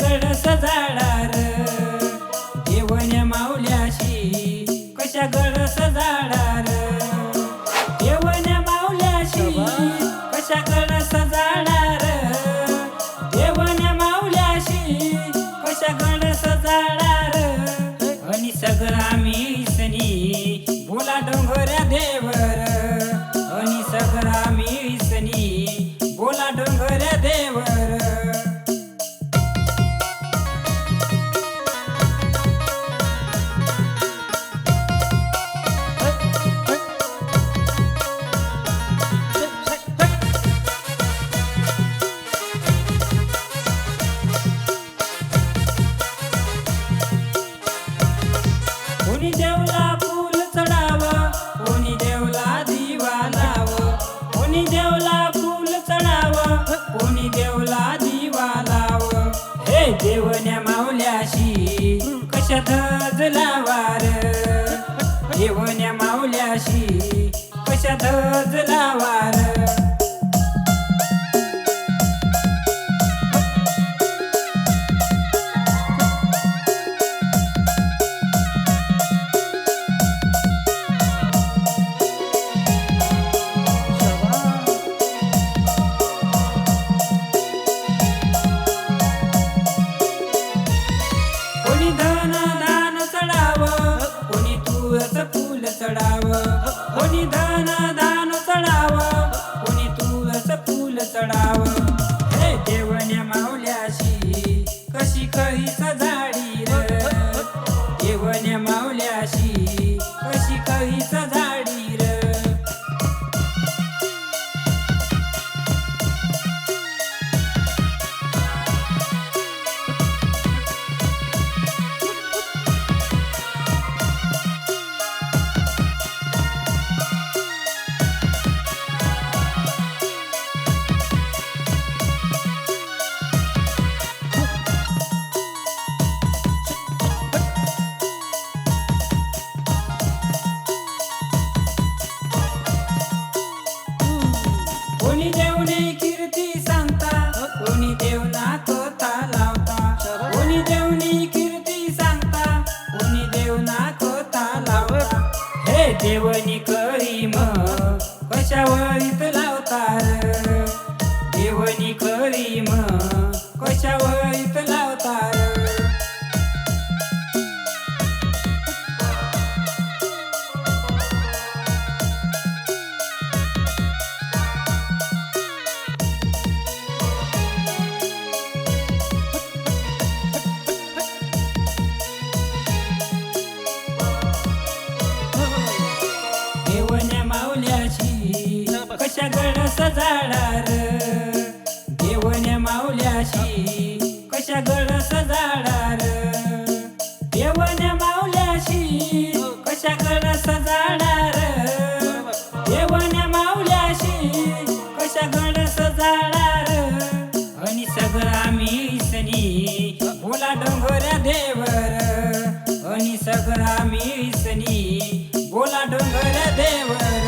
गणस झाडार देवण्या माऊल्याशी. कशात लावार? देवण्या माऊल्याशी. कशात लावार? चढाव. कोणी धन दान चढाव. कोणी तुळस फूल चढाव. हे देवण्या माऊल्याशी कशी कहीच झाडी र? देवण्या माऊल्याशी कशी कहीच झाडी कोणी देवने कीर्ती सांगता? कोणी देवना कथा लावता? कोणी देवनी कीर्ती सांगता? कोणी देवना लावता? हे देवनी करी म कशावरीत लावतार? देवनी करी कशावरीत कशा गडस झाडार देवण्या माऊल्याशी कशा गडस झाडार देवण्या माऊल्याशी कशा गडस झाडार देवण्या माऊल्याशी कशा गडस झाडार आणि सगळं आम्ही सनी बोला डोंगऱ्या देवर. आणि सगळं आम्ही सनी बोला देवर.